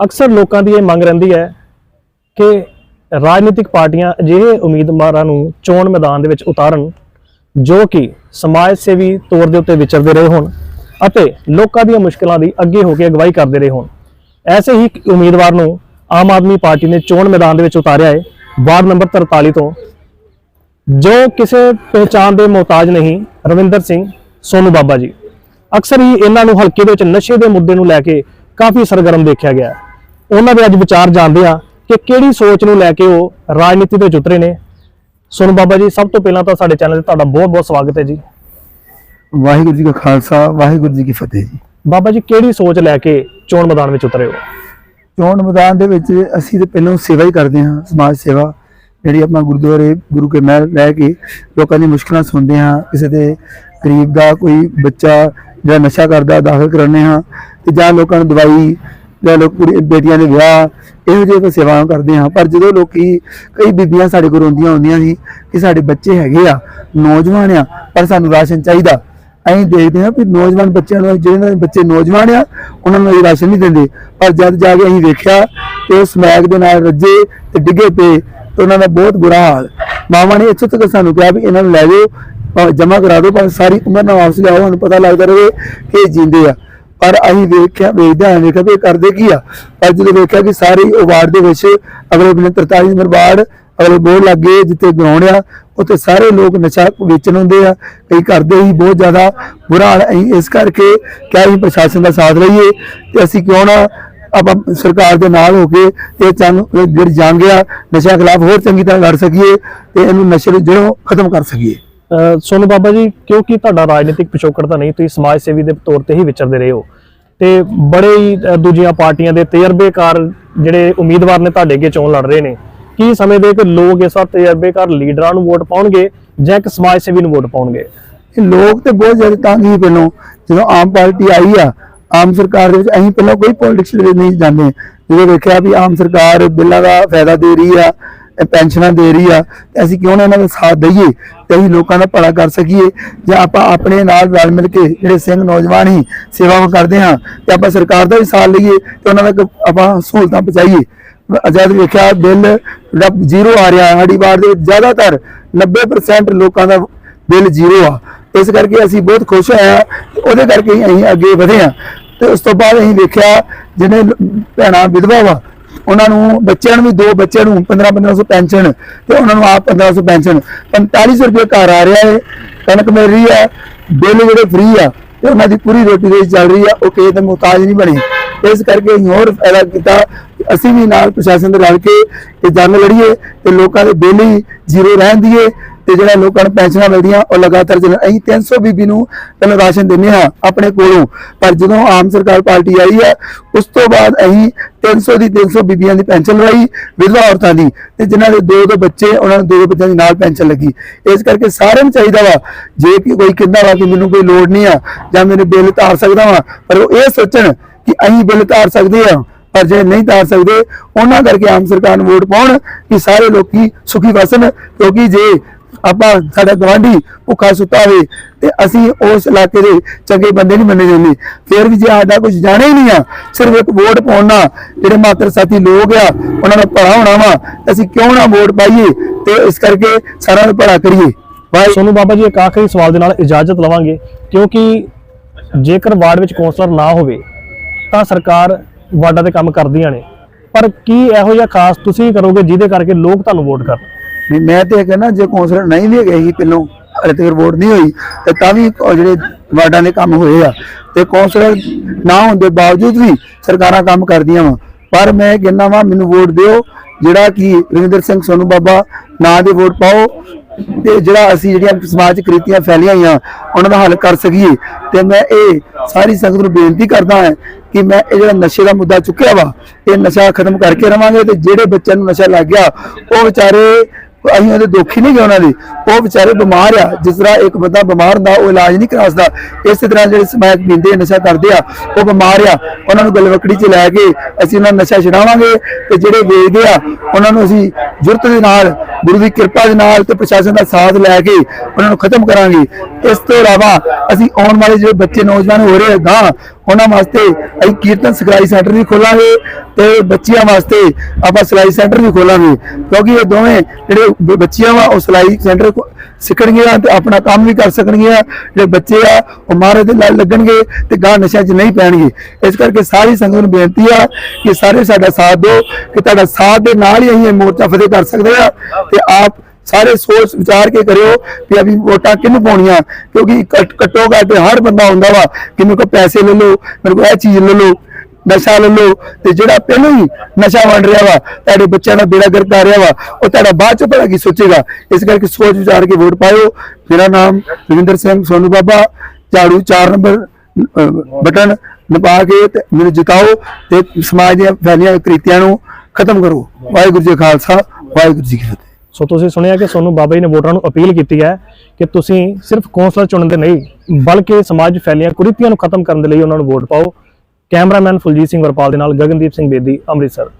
ਅਕਸਰ ਲੋਕਾਂ ਦੀ ਇਹ ਮੰਗ ਰਹਿੰਦੀ ਹੈ ਕਿ ਰਾਜਨੀਤਿਕ ਪਾਰਟੀਆਂ ਅਜਿਹੇ ਉਮੀਦਵਾਰਾਂ ਨੂੰ ਚੋਣ ਮੈਦਾਨ ਦੇ ਵਿੱਚ ਉਤਾਰਨ, ਜੋ ਕਿ ਸਮਾਜ ਸੇਵੀ ਤੌਰ ਦੇ ਉੱਤੇ ਵਿਚਰਦੇ ਰਹੇ ਹੋਣ ਅਤੇ ਲੋਕਾਂ ਦੀਆਂ ਮੁਸ਼ਕਲਾਂ ਦੀ ਅੱਗੇ ਹੋ ਕੇ ਅਗਵਾਈ ਕਰਦੇ ਰਹੇ ਹੋਣ। ਐਸੇ ਹੀ ਉਮੀਦਵਾਰ ਨੂੰ ਆਮ ਆਦਮੀ ਪਾਰਟੀ ਨੇ ਚੋਣ ਮੈਦਾਨ ਦੇ ਵਿੱਚ ਉਤਾਰਿਆ ਹੈ, ਵਾਰਡ ਨੰਬਰ 43 ਤੋਂ, ਜੋ ਕਿਸੇ ਪਹਿਚਾਣ ਦੇ ਮੁਹਤਾਜ ਨਹੀਂ, ਰਵਿੰਦਰ ਸਿੰਘ ਸੋਨੂ ਬਾਬਾ ਜੀ। ਅਕਸਰ ਹੀ ਇਹਨਾਂ ਨੂੰ ਹਲਕੇ ਦੇ ਵਿੱਚ ਨਸ਼ੇ ਦੇ ਮੁੱਦੇ ਨੂੰ ਲੈ ਕੇ ਕਾਫੀ ਸਰਗਰਮ ਦੇਖਿਆ ਗਿਆ ਉਹਨਾਂ ਦੇ ਅੱਜ ਵਿਚਾਰ ਜਾਣਦੇ ਆ ਕਿ ਕਿਹੜੀ ਸੋਚ ਨੂੰ ਲੈ ਕੇ ਉਹ ਰਾਜਨੀਤੀ ਦੇ ਵਿੱਚ ਉਤਰੇ ਨੇ। ਸੋਨੂ ਬਾਬਾ ਜੀ ਸਭ ਤੋਂ ਪਹਿਲਾਂ ਤਾਂ ਸਾਡੇ ਚੈਨਲ ਤੇ ਤੁਹਾਡਾ ਬਹੁਤ-ਬਹੁਤ ਸਵਾਗਤ ਹੈ ਜੀ। ਵਾਹਿਗੁਰੂ ਜੀ ਕਾ ਖਾਲਸਾ ਵਾਹਿਗੁਰੂ ਜੀ ਕੀ ਫਤਿਹ ਜੀ। ਬਾਬਾ ਜੀ ਕਿਹੜੀ ਸੋਚ ਲੈ ਕੇ ਚੋਣ ਮੈਦਾਨ ਵਿੱਚ ਉਤਰੇ ਹੋ? ਚੋਣ ਮੈਦਾਨ ਦੇ ਵਿੱਚ ਅਸੀਂ ਤੇ ਪਹਿਲਾਂ ਸੇਵਾ ਹੀ ਕਰਦੇ ਹਾਂ ਸਮਾਜ ਸੇਵਾ ਜਿਹੜੀ ਆਪਾਂ ਗੁਰਦੁਆਰੇ ਗੁਰੂ ਕੇ ਮਹਿਲ ਰਹਿ ਕੇ ਲੋਕਾਂ ਦੀ ਮੁਸ਼ਕਲਾਂ ਸੁਣਦੇ ਹਾਂ ਕਿਸੇ ਦੇ ਗਰੀਬ ਦਾ ਕੋਈ ਬੱਚਾ ਜਿਹੜਾ ਨਸ਼ਾ ਕਰਦਾ ਦਾਖਲ ਕਰਾਉਂਦੇ ਹਾਂ ਤੇ ਜਾਂ ਲੋਕਾਂ ਨੂੰ ਦਵਾਈ ਜਾਂ ਲੋਕ ਕੁੜੀ, ਬੇਟੀਆਂ ਦੇ ਵਿਆਹ, ਇਹੋ ਜਿਹੇ ਆਪਾਂ ਸੇਵਾਵਾਂ ਕਰਦੇ ਹਾਂ। ਪਰ ਜਦੋਂ ਲੋਕੀ, ਕਈ ਬੀਬੀਆਂ ਸਾਡੇ ਕੋਲ ਰੋਂਦੀਆਂ ਹੁੰਦੀਆਂ ਸੀ ਕਿ ਸਾਡੇ ਬੱਚੇ ਹੈਗੇ ਆ, ਨੌਜਵਾਨ ਆ, ਪਰ ਸਾਨੂੰ ਰਾਸ਼ਨ ਚਾਹੀਦਾ। ਅਸੀਂ ਦੇਖਦੇ ਹਾਂ ਕਿ ਨੌਜਵਾਨ ਬੱਚਿਆਂ ਨੂੰ, ਜਿਹਨਾਂ ਬੱਚੇ ਨੌਜਵਾਨ ਆ, ਉਹਨਾਂ ਨੂੰ ਇਹ ਰਾਸ਼ਨ ਨਹੀਂ ਦਿੰਦੇ। ਪਰ ਜਦ ਜਾ ਕੇ ਅਸੀਂ ਵੇਖਿਆ ਕਿ ਉਹ ਸਮੈਕ ਦੇ ਨਾਲ ਰੱਜੇ ਤੇ ਡਿੱਗੇ ਪਏ, ਤੇ ਉਹਨਾਂ ਦਾ ਬਹੁਤ ਬੁਰਾ ਹਾਲ। ਮਾਵਾਂ ਨੇ ਇੱਥੋਂ ਤੱਕ ਸਾਨੂੰ ਕਿਹਾ ਵੀ ਇਹਨਾਂ ਨੂੰ ਲੈ ਜਾਓ ਜਮਾ ਕਰਾ ਦਿਓ ਪਰ ਸਾਰੀ ਉਮਰ ਨਾਲ ਵਾਪਸ ਲਿਆਓ। ਸਾਨੂੰ ਪਤਾ ਲੱਗਦਾ ਰਹੇ ਕਿ ਇਹ ਜਿੰਦੇ ਆ। ਪਰ ਅਸੀਂ ਵੇਖਿਆ, ਵੇਖਦੇ ਹਾਂ, ਵੇਖਿਆ ਵੀ ਇਹ ਕਰਦੇ ਕੀ ਆ। ਪਰ ਜਦੋਂ ਵੇਖਿਆ ਕਿ ਸਾਰੇ ਹੀ ਉਹ ਵਾਰਡ ਦੇ ਵਿੱਚ ਅਗਲੇ ਬਿਨ 43 ਨੰਬਰ ਵਾਰਡ, ਅਗਲੇ ਬੋਰਡ ਲੱਗੇ ਜਿੱਥੇ ਗਰਾਊਂਡ ਆ, ਉੱਥੇ ਸਾਰੇ ਲੋਕ ਨਸ਼ਾ ਵੇਚਣ ਹੁੰਦੇ ਆ। ਕਈ ਕਰਦੇ ਹੀ ਬਹੁਤ ਜ਼ਿਆਦਾ ਬੁਰਾ ਹਾਲ ਅਸੀਂ ਇਸ ਕਰਕੇ ਕਿਹਾ ਅਸੀਂ ਪ੍ਰਸ਼ਾਸਨ ਦਾ ਸਾਥ ਲਈਏ ਤੇ ਅਸੀਂ ਕਿਉਂ ਨਾ ਆਪਾਂ ਸਰਕਾਰ ਦੇ ਨਾਲ ਹੋ ਕੇ ਇਹ ਚੰਗ ਜਿਹੜੀ ਜੰਗ ਆ ਨਸ਼ਾ ਖਿਲਾਫ ਹੋਰ ਚੰਗੀ ਤਰ੍ਹਾਂ ਲੜ ਸਕੀਏ ਤੇ ਇਹਨੂੰ ਨਸ਼ੇ ਨੂੰ ਜੜੋਂ ਖਤਮ ਕਰ ਸਕੀਏ। ਸੋਨੂ ਬਾਬਾ ਜੀ, ਕਿਉਂਕਿ ਤੁਹਾਡਾ ਰਾਜਨੀਤਿਕ ਪਿਛੋਕੜ ਤਾਂ ਨਹੀਂ, ਤੁਸੀਂ ਸਮਾਜ ਸੇਵੀ ਦੇ ਤੌਰ ਤੇ ਹੀ ਵਿਚਰਦੇ ਰਹੇ ਹੋ। ਤੇ ਬੜੇ ਹੀ ਦੂਜੀਆਂ ਪਾਰਟੀਆਂ ਦੇ ਤਜਰਬੇਕਾਰ ਜਿਹੜੇ ਉਮੀਦਵਾਰ ਨੇ ਤੁਹਾਡੇ ਅੱਗੇ ਚੋਣ ਲੜ ਰਹੇ ਨੇ। ਕੀ ਸਮਝਦੇ ਕਿ ਲੋਕ ਇਸ ਵਾਰ ਤਜਰਬੇਕਾਰ ਲੀਡਰਾਂ ਨੂੰ ਵੋਟ ਪਾਉਣਗੇ ਜਾਂ ਇੱਕ ਸਮਾਜ ਸੇਵੀ ਨੂੰ ਵੋਟ ਪਾਉਣਗੇ? ਇਹ ਲੋਕ ਤੇ ਬਹੁਤ ਜ਼ਿਆਦਾ ਤੰਗ ਹੀ ਪਹਿਲੋਂ, ਜਦੋਂ ਆਮ ਪਾਰਟੀ ਆਈ ਆ, ਆਮ ਸਰਕਾਰ ਦੇ ਵਿੱਚ ਅਸੀਂ ਪਹਿਲਾਂ ਕੋਈ ਪੋਲਿਟਿਕਸ ਦੇ ਵਿੱਚ ਨਹੀਂ ਜਾਂਦੇ। ਜਦੋਂ ਵੇਖਿਆ ਵੀ ਆਮ ਸਰਕਾਰ ਬਿੱਲਾਂ ਦਾ ਫਾਇਦਾ ਦੇ ਰਹੀ ਆ ਪੈਨਸ਼ਨਾਂ ਦੇ ਰਹੀ ਆ, ਤੇ ਅਸੀਂ ਕਿਉਂ ਨਾ ਇਹਨਾਂ ਦਾ ਸਾਥ ਦਈਏ ਤੇ ਅਸੀਂ ਲੋਕਾਂ ਦਾ ਭਲਾ ਕਰ ਸਕੀਏ ਜਾਂ ਆਪਾਂ ਆਪਣੇ ਨਾਲ ਰਲ ਮਿਲ ਕੇ ਜਿਹੜੇ ਸਿੰਘ ਨੌਜਵਾਨ ਹੀ ਸੇਵਾ ਕਰਦੇ ਹਾਂ ਤੇ ਆਪਾਂ ਸਰਕਾਰ ਦਾ ਵੀ ਸਾਥ ਲਈਏ ਤੇ ਉਹਨਾਂ ਤੱਕ ਆਪਾਂ ਸਹੂਲਤਾਂ ਪਹੁੰਚਾਈਏ। ਆਜ਼ਾਦ ਵੇਖਿਆ ਬਿੱਲ ਜ਼ੀਰੋ ਆ ਰਿਹਾ, ਸਾਡੀ ਵਾਰ ਦੇ ਵਿੱਚ ਜ਼ਿਆਦਾਤਰ 90% ਲੋਕਾਂ ਦਾ ਬਿੱਲ ਜ਼ੀਰੋ ਆ। ਇਸ ਕਰਕੇ ਅਸੀਂ ਬਹੁਤ ਖੁਸ਼ ਹੋਏ ਆ ਉਹਦੇ ਕਰਕੇ ਅਸੀਂ ਅੱਗੇ ਵਧੇ ਆ ਤੇ ਉਸ ਤੋਂ ਬਾਅਦ ਅਸੀਂ ਵੇਖਿਆ ਜਿਹਨੇ ਲ- ਭੈਣਾਂ ਵਿਧਵਾ ਵਾ ਉਹਨਾਂ ਨੂੰ ਬੱਚਿਆਂ ਨੂੰ ਵੀ ਦੋ ਬੱਚਿਆਂ ਨੂੰ 15 1500 ਪੈਨਸ਼ਨ ਤੇ ਉਹਨਾਂ ਨੂੰ ਆਪ 1500 ਪੈਨਸ਼ਨ। 4500 ਰੁਪਏ ਘਰ ਆ ਰਿਹਾ ਹੈ ਕਣਕ ਮਿਲ ਰਹੀ ਹੈ ਬਿੱਲ ਜਿਹੜੇ ਫ੍ਰੀ ਆ, ਤੇ ਉਹਨਾਂ ਦੀ ਪੂਰੀ ਰੋਟੀ ਦੇ ਚੱਲ ਰਹੀ ਆ, ਉਹ ਕਿਸੇ ਦੇ ਮੁਹਤਾਜ ਨਹੀਂ ਬਣੀ। ਇਸ ਕਰਕੇ ਅਸੀਂ ਹੋਰ ਫਾਇਦਾ ਕੀਤਾ ਅਸੀਂ ਵੀ ਨਾਲ ਪ੍ਰਸ਼ਾਸਨ ਦੇ ਰਲ ਕੇ ਇਹ ਜੰਗ ਲੜੀਏ ਤੇ ਲੋਕਾਂ ਦੇ ਬਿੱਲ ਹੀ ਜ਼ੀਰੋ ਰਹਿਣ ਦੀਏ। ਤੇ ਜਿਹੜਾ ਲੋਕਾਂ ਨੂੰ ਪੈਨਸ਼ਨਾਂ ਮਿਲਦੀਆਂ, ਉਹ ਲਗਾਤਾਰ ਚੱਲਣ ਅਸੀਂ 300 ਬੀਬੀ ਨੂੰ ਪਹਿਲਾਂ ਰਾਸ਼ਨ ਦਿੰਦੇ ਹਾਂ ਆਪਣੇ ਕੋਲੋਂ, ਪਰ ਜਦੋਂ ਆਮ ਸਰਕਾਰ ਪਾਰਟੀ ਆਈ ਹੈ, ਉਸ ਤੋਂ ਬਾਅਦ ਅਸੀਂ 300 ਦੀ 300 ਬੀਬੀਆਂ ਦੀ ਪੈਨਸ਼ਨ ਲਵਾਈ ਵਿਧਵਾ ਔਰਤਾਂ ਦੀ, ਤੇ ਜਿਨ੍ਹਾਂ ਦੇ ਦੋ ਦੋ ਬੱਚੇ, ਉਹਨਾਂ ਨੂੰ ਦੋ ਦੋ ਬੱਚਿਆਂ ਦੀ ਨਾਲ ਪੈਨਸ਼ਨ ਲੱਗੀ। ਇਸ ਕਰਕੇ ਸਾਰਿਆਂ ਨੂੰ ਚਾਹੀਦਾ ਵਾ, ਜੇ ਕਿ ਕੋਈ ਕਹਿੰਦਾ ਵਾ ਕਿ ਮੈਨੂੰ ਕੋਈ ਲੋੜ ਨਹੀਂ ਆ, ਜਾਂ ਮੇਰੇ ਬਿੱਲ ਧਾਰ ਸਕਦਾ ਵਾ, ਪਰ ਉਹ ਇਹ ਸੋਚਣ ਕਿ ਅਸੀਂ ਬਿੱਲ ਧਾਰ ਸਕਦੇ ਆ ਪਰ ਜੇ ਨਹੀਂ ਤਾਰ ਸਕਦੇ, ਉਹਨਾਂ ਕਰਕੇ ਆਮ ਸਰਕਾਰ ਨੂੰ ਵੋਟ ਪਾਉਣ, ਕਿ ਸਾਰੇ ਲੋਕੀ ਸੁਖੀ ਵਸਣ, ਕਿਉਂਕਿ ਜੇ ਆਪਾਂ ਸਾਡਾ ਗਵਾਂਢੀ ਭੁੱਖਾ ਸੁੱਤਾ ਹੋਵੇ ਤੇ ਅਸੀਂ ਉਸ ਇਲਾਕੇ ਦੇ ਚੰਗੇ ਬੰਦੇ ਨਹੀਂ ਮੰਨੇ ਜਾਂਦੇ। ਫਿਰ ਵੀ ਜੇ ਸਾਡਾ ਕੁਝ ਜਾਣੇ ਹੀ ਨਹੀਂ ਆ, ਸਿਰਫ ਇੱਕ ਵੋਟ ਪਾਉਣਾ ਜਿਹੜੇ ਮਾਤਰ ਸਾਥੀ ਲੋਕ ਆ, ਉਹਨਾਂ ਨੂੰ ਭਲਾ ਹੋਣਾ ਵਾ ਅਸੀਂ ਕਿਉਂ ਨਾ ਵੋਟ ਪਾਈਏ ਤੇ ਇਸ ਕਰਕੇ ਸਾਰਿਆਂ ਨੂੰ ਭਲਾ ਕਰੀਏ। ਵਾਹਿ ਸੋਨੂ ਬਾਬਾ ਜੀ, ਇੱਕ ਆਖਰੀ ਸਵਾਲ ਦੇ ਨਾਲ ਇਜਾਜ਼ਤ ਲਵਾਂਗੇ, ਕਿਉਂਕਿ ਜੇਕਰ ਵਾਰਡ ਵਿੱਚ ਕੌਂਸਲਰ ਨਾ ਹੋਵੇ, ਤਾਂ ਸਰਕਾਰ ਵਾਰਡਾਂ ਤੇ ਕੰਮ ਕਰਦੀਆਂ ਨੇ। ਪਰ ਕੀ ਇਹੋ ਜਿਹਾ ਖਾਸ ਤੁਸੀਂ ਕਰੋਗੇ ਜਿਹਦੇ ਕਰਕੇ ਲੋਕ ਤੁਹਾਨੂੰ ਵੋਟ ਕਰਨ? ਵੀ ਮੈਂ ਤੇ ਇਹ ਕਹਿੰਦਾ ਜੇ ਕੌਂਸਲਰ ਨਹੀਂ ਵੀ ਹੈਗੇ ਸੀ ਪਹਿਲੋਂ, ਹਲੇ ਤੱਕ ਵੋਟ ਨਹੀਂ ਹੋਈ, ਤੇ ਤਾਂ ਵੀ ਉਹ ਜਿਹੜੇ ਵਾਰਡਾਂ ਦੇ ਕੰਮ ਹੋਏ ਆ। ਤੇ ਕੌਂਸਲਰ ਨਾ ਹੋਣ ਦੇ ਬਾਵਜੂਦ ਵੀ ਸਰਕਾਰਾਂ ਕੰਮ ਕਰਦੀਆਂ ਵਾ। ਪਰ ਮੈਂ ਕਹਿੰਦਾ ਵਾ, ਮੈਨੂੰ ਵੋਟ ਦਿਓ, ਜਿਹੜਾ ਕਿ ਰਵਿੰਦਰ ਸਿੰਘ ਸੋਨੂ ਬਾਬਾ ਨਾਂ ਦੇ ਵੋਟ ਪਾਓ, ਤੇ ਜਿਹੜਾ ਅਸੀਂ ਜਿਹੜੀਆਂ ਸਮਾਜ ਕ੍ਰਿਤੀਆਂ ਫੈਲੀਆਂ ਹੋਈਆਂ, ਉਹਨਾਂ ਦਾ ਹੱਲ ਕਰ ਸਕੀਏ। ਤੇ ਮੈਂ ਇਹ ਸਾਰੀ ਸੰਗਤ ਨੂੰ ਬੇਨਤੀ ਕਰਦਾ ਹਾਂ ਕਿ ਮੈਂ ਇਹ ਜਿਹੜਾ ਨਸ਼ੇ ਦਾ ਮੁੱਦਾ ਚੁੱਕਿਆ ਵਾ, ਇਹ ਨਸ਼ਾ ਖਤਮ ਕਰਕੇ ਰਵਾਂਗੇ, ਤੇ ਜਿਹੜੇ ਬੱਚਿਆਂ ਨੂੰ ਨਸ਼ਾ ਲੱਗ ਗਿਆ, ਉਹ ਵਿਚਾਰੇ ਅਸੀਂ ਉਹਦੇ ਦੁੱਖੀ ਨਹੀਂ ਗਏ ਉਹਨਾਂ ਦੇ। ਉਹ ਵਿਚਾਰੇ ਬਿਮਾਰ ਆ। ਜਿਸ ਤਰ੍ਹਾਂ ਇੱਕ ਬੰਦਾ ਬਿਮਾਰ ਹੁੰਦਾ ਉਹ ਇਲਾਜ ਨਹੀਂ ਕਰਾ ਸਕਦਾ। ਇਸੇ ਤਰ੍ਹਾਂ ਜਿਹੜੇ ਸਮੈਕ ਪੀਂਦੇ ਆ, ਨਸ਼ਾ ਕਰਦੇ ਆ ਉਹ ਬਿਮਾਰ ਆ। ਉਹਨਾਂ ਨੂੰ ਗਲਵਕੜੀ 'ਚ ਲੈ ਕੇ ਅਸੀਂ ਉਹਨਾਂ ਨੂੰ ਨਸ਼ਾ ਛਡਾਵਾਂਗੇ ਤੇ ਜਿਹੜੇ ਵੇਚਦੇ ਆ ਉਹਨਾਂ ਨੂੰ ਅਸੀਂ ਜੁਰਤ ਦੇ ਨਾਲ ਗੁਰੂ ਦੀ ਕਿਰਪਾ ਦੇ ਨਾਲ ਤੇ ਪ੍ਰਸ਼ਾਸਨ ਦਾ ਸਾਥ ਲੈ ਕੇ ਉਹਨਾਂ ਨੂੰ ਖਤਮ ਕਰਾਂਗੇ। ਇਸ ਤੋਂ ਇਲਾਵਾ ਅਸੀਂ ਆਉਣ ਵਾਲੇ ਜਿਹੜੇ ਬੱਚੇ ਨੌਜਵਾਨ ਹੋ ਰਹੇ ਗਾਂ ਉਹਨਾਂ ਵਾਸਤੇ ਅਸੀਂ ਕੀਰਤਨ ਸਿਖਲਾਈ ਸੈਂਟਰ ਵੀ ਖੋਲਾਂਗੇ ਤੇ ਬੱਚਿਆਂ ਵਾਸਤੇ ਆਪਾਂ ਸਿਲਾਈ ਸੈਂਟਰ ਵੀ ਖੋਲਾਂਗੇ। ਕਿਉਂਕਿ ਇਹ ਦੋਵੇਂ ਜਿਹੜੇ ਬ- ਬੱਚੀਆਂ ਵਾ, ਉਹ ਸਿਲਾਈ ਸੈਂਟਰ ਸਿੱਖਣਗੀਆਂ ਤੇ ਆਪਣਾ ਕੰਮ ਵੀ ਕਰ ਸਕਣਗੀਆਂ। ਜਿਹੜੇ ਬੱਚੇ ਆ, ਉਹ ਮਹਾਰਾਜ ਦੇ ਨਾਲ ਲੱਗਣਗੇ ਤੇ ਗਾਂ ਨਸ਼ਿਆਂ 'ਚ ਨਹੀਂ ਪੈਣਗੇ। ਇਸ ਕਰਕੇ ਸਾਰੀ ਸੰਗਤ ਨੂੰ ਬੇਨਤੀ ਆ ਕਿ ਸਾਰੇ ਸਾਡਾ ਸਾਥ ਦਿਓ, ਕਿ ਤੁਹਾਡਾ ਸਾਥ ਦੇ ਨਾਲ ਹੀ ਅਸੀਂ ਇਹ ਮੋਰਚਾ ਫਤਿਹ ਕਰ ਸਕਦੇ ਆ ਤੇ ਆਪ ਸਾਰੇ ਸੋਚ ਵਿਚਾਰ ਕੇ ਕਰਿਓ ਕਿ ਅਭੀ ਵੋਟਾਂ ਕਿਹਨੂੰ ਪਾਉਣੀਆਂ? ਕਿਉਂਕਿ ਘੱਟ- ਘੱਟੋ ਘੱਟ ਹਰ ਬੰਦਾ ਹੁੰਦਾ ਵਾ ਕਿ ਮੇਰੇ ਕੋਲ ਪੈਸੇ ਲੈ ਲਓ, ਮੇਰੇ ਕੋਲ ਇਹ ਚੀਜ਼ ਲੈ ਲਓ, ਨਸ਼ਾ ਲੈ ਲਓ, ਤੇ ਜਿਹੜਾ ਪਹਿਲਾਂ ਹੀ ਨਸ਼ਾ ਵੰਡ ਰਿਹਾ ਵਾ, ਤੁਹਾਡੇ ਬੱਚਿਆਂ ਦਾ ਬੇੜਾ ਗਰਕ ਕਰ ਰਿਹਾ ਵਾ, ਉਹ ਤੁਹਾਡਾ ਬਾਅਦ ਚ ਭਲਾ ਕੀ ਸੋਚੇਗਾ? ਇਸ ਕਰਕੇ ਸੋਚ ਵਿਚਾਰ ਕੇ ਵੋਟ ਪਾਇਓ। ਮੇਰਾ ਨਾਮ ਰਵਿੰਦਰ ਸਿੰਘ ਸੋਨੂ ਬਾਬਾ, ਝਾੜੂ 4 ਨੰਬਰ ਬਟਨ ਨਪਾ ਕੇ ਤੇ ਮੈਨੂੰ ਜਿਤਾਓ ਤੇ ਸਮਾਜ ਦੀਆਂ ਫੈਲੀਆਂ ਕ੍ਰਿਤੀਆਂ ਨੂੰ ਖਤਮ ਕਰੋ। ਵਾਹਿਗੁਰੂ ਜੀ ਖਾਲਸਾ, ਵਾਹਿਗੁਰੂ ਜੀ ਕੀ ਫਤਿਹ। ਸੋ ਤੁਸੀਂ ਸੁਣਿਆ ਕਿ ਸੋਨੂੰ ਬਾਬਾ ਜੀ ਨੇ ਵੋਟਰਾਂ ਨੂੰ ਅਪੀਲ ਕੀਤੀ ਹੈ ਕਿ ਤੁਸੀਂ ਸਿਰਫ ਕੌਂਸਲਰ ਚੁਣਨ ਦੇ ਨਹੀਂ, ਬਲਕਿ ਸਮਾਜ ਫੈਲੀਆਂ ਕੁਰੀਤੀਆਂ ਨੂੰ ਖਤਮ ਕਰਨ ਦੇ ਲਈ ਉਹਨਾਂ ਨੂੰ ਵੋਟ ਪਾਓ। ਕੈਮਰਾਮੈਨ ਫੁਲਜੀਤ ਸਿੰਘ ਵਰਪਾਲ ਦੇ ਨਾਲ ਗਗਨਦੀਪ ਸਿੰਘ ਬੇਦੀ, ਅੰਮ੍ਰਿਤਸਰ।